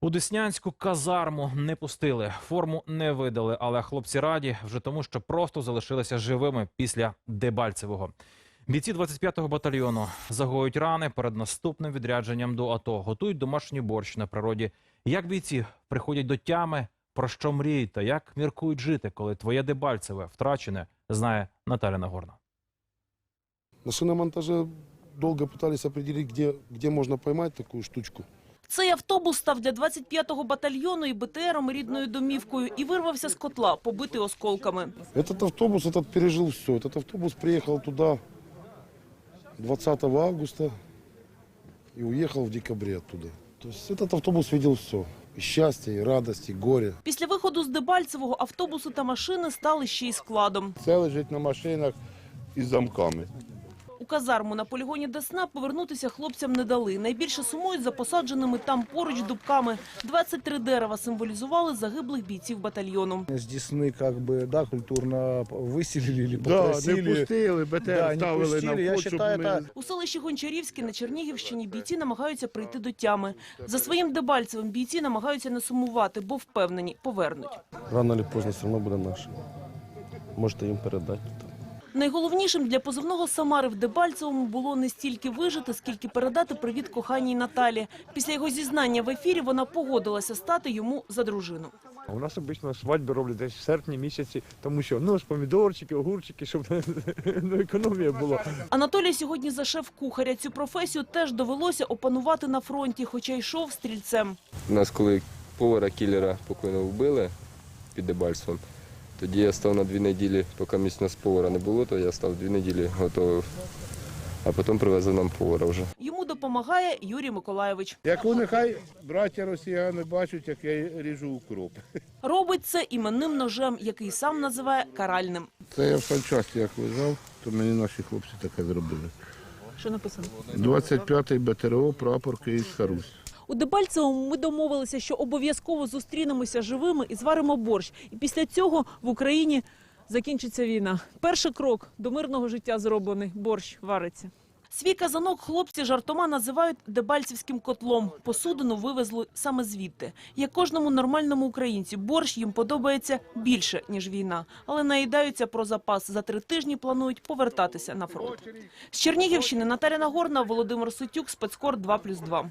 У Деснянську казарму не пустили, форму не видали, але хлопці раді вже тому, що просто залишилися живими після Дебальцевого. Бійці 25-го батальйону загоюють рани перед наступним відрядженням до АТО, готують домашній борщ на природі. Як бійці приходять до тями, про що мріють та як міркують жити, коли твоє Дебальцеве втрачене, знає Наталя Нагорна. На шиномонтаже долго пытались определить, где, где можно поймать такую штучку. Цей автобус став для 25-го батальйону і БТРом рідною домівкою і вирвався з котла, побитий осколками. Этот автобус этот пережил все. Этот автобус приехал туда 20 августа и уехал в декабре оттуда. То есть этот автобус видел все. И счастье, и радость, и горе. Після виходу з Дебальцевого автобуси та машини стали ще й складом. Це лежить на машинах із замками. У казарму на полігоні Десна повернутися хлопцям не дали. Найбільше сумують за посадженими там поруч дубками. 23 дерева символізували загиблих бійців батальйону. С Десны как бы, да, культурно выселили или Да, попросили. не пустили, БТР Да, не ставили пустили. на Я вход, щоб считаю, ми... это У селищі Гончарівське на Чернігівщині бійці намагаються прийти до тями. За своїм Дебальцевим бійці намагаються не сумувати, бо впевнені – повернуть. Рано чи поздно все одно буде наше. Можете їм передати. Найголовнішим для позивного Самари в Дебальцевому було не стільки вижити, скільки передати привіт коханій Наталі. Після його зізнання в ефірі вона погодилася стати йому за дружину. У нас обично свадьби роблять десь в серпні місяці, тому що ну ж помідорчики, огурчики, щоб ну, економія була. Анатолій сьогодні за шеф-кухаря. Цю професію теж довелося опанувати на фронті, хоча йшов стрільцем. У нас коли повара кілера покойно вбили під Дебальцевом, тоді я став на дві неділі, поки місць нас повара не було, то я став дві неділі готовив. А потім привезли нам повара вже. Йому допомагає Юрій Миколаєвич. Яку нехай браття росіяни бачать, як я ріжу укроп. Робить це іменним ножем, який сам називає каральним. Це я в санчасті як лежав, то мені наші хлопці таке зробили. Що написано? 25-й БТРО, прапор Київська Русь. У Дебальцевому ми домовилися, що обов'язково зустрінемося живими і зваримо борщ. І після цього в Україні закінчиться війна. Перший крок до мирного життя зроблений. Борщ вариться. Свій казанок хлопці жартома називають дебальцівським котлом. Посудину вивезли саме звідти. Як кожному нормальному українцю, борщ їм подобається більше, ніж війна. Але наїдаються про запас. За три тижні планують повертатися на фронт. З Чернігівщини Наталя Нагорна, Володимир Сутюк, спецкор 2+,2.